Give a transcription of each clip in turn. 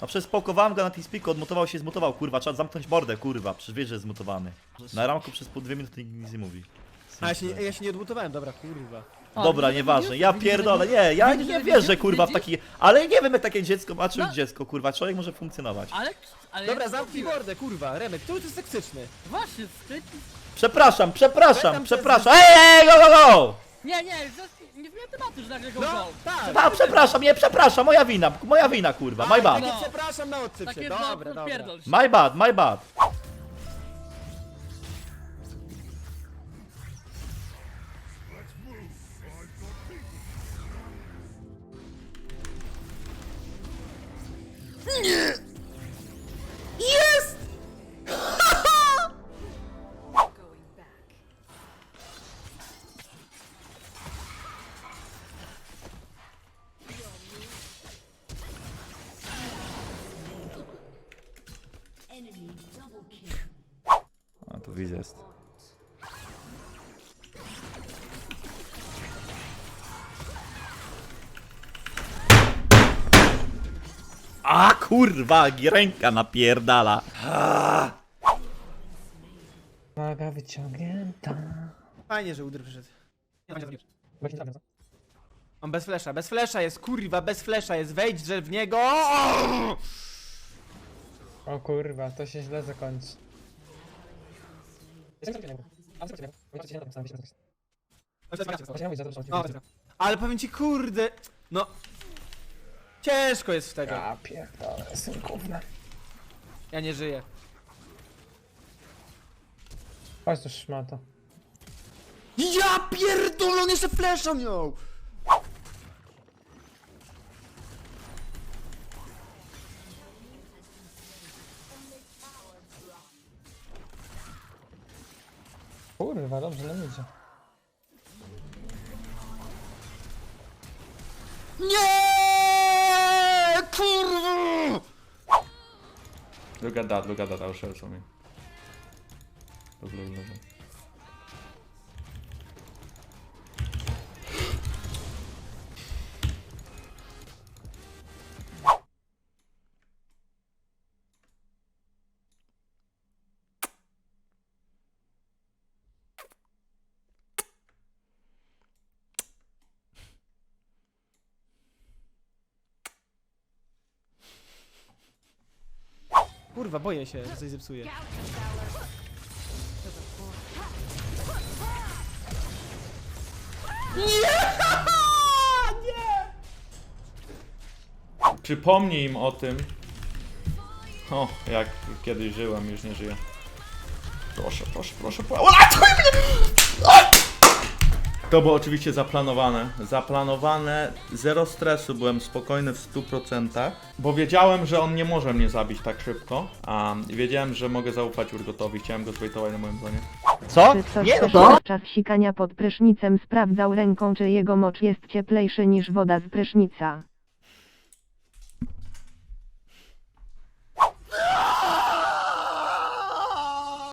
No przez spokowałem go na TeamSpeaku, odmutował się, zmutował, kurwa, trzeba zamknąć mordę, kurwa, przecież wiesz, że jest zmutowany. Na ramku przez pół dwie minuty nikt nic nie mówi. A ja się, nie- ja się nie odmutowałem, dobra, kurwa. O, Dobra, widzisz, nieważne, widzisz? ja Widzisz, pierdolę, widzisz? nie, ja Widzisz, nie że wierzę, widzisz? kurwa, w Widzisz? taki... Ale nie wiem, jak takie dziecko ma, czym No. dziecko, kurwa, człowiek może funkcjonować. Ale, ale Dobra, zamknij zrobiłem? mordę, kurwa, Remek, tu jest toksyczny. Właśnie, ty... Przepraszam, przepraszam, przepraszam, ej, ej, go, go, go! Nie, nie, nie zmienia tematu, że nagle go No, no, tak. A, przepraszam, nie, przepraszam, moja wina, moja wina, kurwa, my Tak, bad, nie No. przepraszam na odsyp Takie się, no, dobra, dobra. pierdol się. my bad, my bad. A tu widzę jest. A kurwa, ręka napierdala. Uwaga wyciągnięta. Fajnie, że Udyr przyszedł. Tak, co? On bez flesza, bez flesza jest, kurwa, bez flesza jest, wejdź że w niego! O kurwa, to się źle zakończy. Jestem zrobiony. A co zrobiony? Bo to się nie da, sam wyjść na tekst. Właśnie ja mówię, za to, że No, Ale powiem ci, kurde, no... Ciężko jest w tego. Ja pierdolę, jestem gównem. Ja nie żyję. Chodź tu szmato. Ja pierdolę, on jeszcze flesza miał! Kurwa, dobrze nam idzie. Nie, kurwa! Look at that, look at that, I'll show something. Kurwa, boję się, że coś zepsuje. Przypomnij im o tym. O, jak kiedyś żyłem, już nie żyję. Proszę, proszę, proszę, proszę. O! To było oczywiście zaplanowane. Zaplanowane, zero stresu, byłem spokojny w 100%, bo wiedziałem, że on nie może mnie zabić tak szybko. A wiedziałem, że mogę zaufać Urgotowi, chciałem go zbejtować na moim zonie. Co? Czy Nie, też no podczas sikania pod prysznicem sprawdzał ręką, czy jego mocz jest cieplejszy niż woda z prysznica?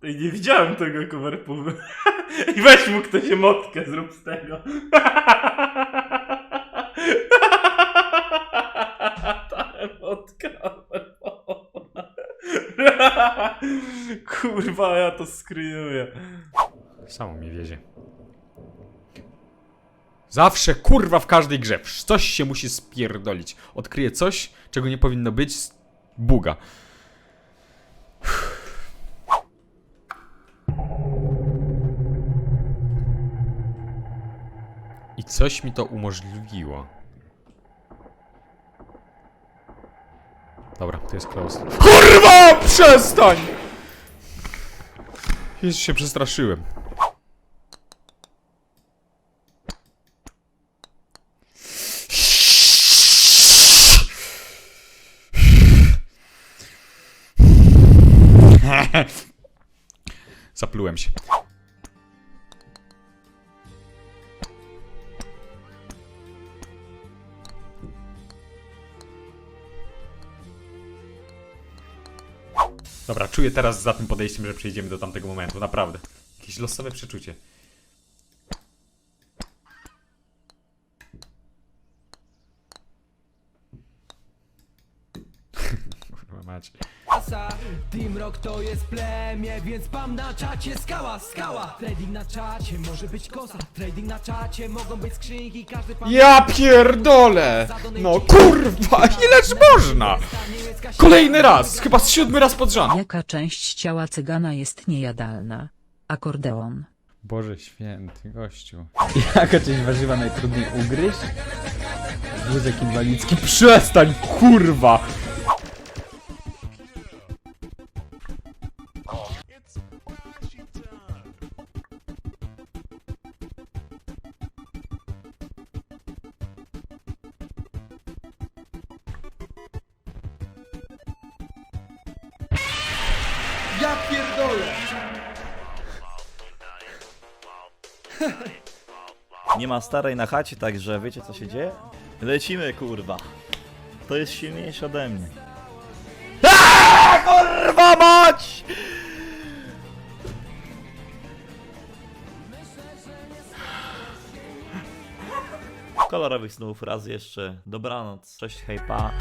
Nie widziałem tego kuwerpówy. I weź mu ktoś emotkę, zrób z tego. Ta emotka. Kurwa, ja to screenuję. Samo mi wiezie. Zawsze, kurwa, w każdej grze. Coś się musi spierdolić. Odkryję coś, czego nie powinno być. Buga. Coś mi to umożliwiło. Dobra, to jest close. KURWA! Przestań! Już się przestraszyłem. Zaplułem się. Dobra, czuję teraz za tym podejściem, że przejdziemy do tamtego momentu, naprawdę. Jakieś losowe przeczucie. mać. Team Rock to jest plemię, więc pam na czacie skała, skała Trading na czacie, może być koza Trading na czacie, mogą być skrzynki Każdy pan Ja pierdolę! No kurwa, ileż można? Kolejny raz, chyba z siódmy raz pod rząd. Jaka część ciała cygana jest niejadalna? Akordeon. Boże święty, gościu. Jaka część warzywa najtrudniej ugryźć? Wózek inwalidzki. Przestań, kurwa! Ja pierdolę! Nie ma starej na chacie, także wiecie co się dzieje? Lecimy kurwa. To jest silniejsze ode mnie. Aaaa, kurwa mać! Kolorowych snów raz jeszcze. Dobranoc. Cześć, hej, pa.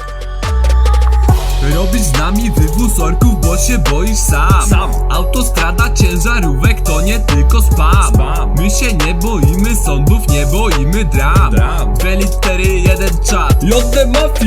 Robisz z nami wywóz orków, bo się boisz sam. sam Autostrada ciężarówek to nie tylko spam, spam. My się nie boimy sądów, nie boimy dram, dram. Dwie litery, jeden czat JD Mafia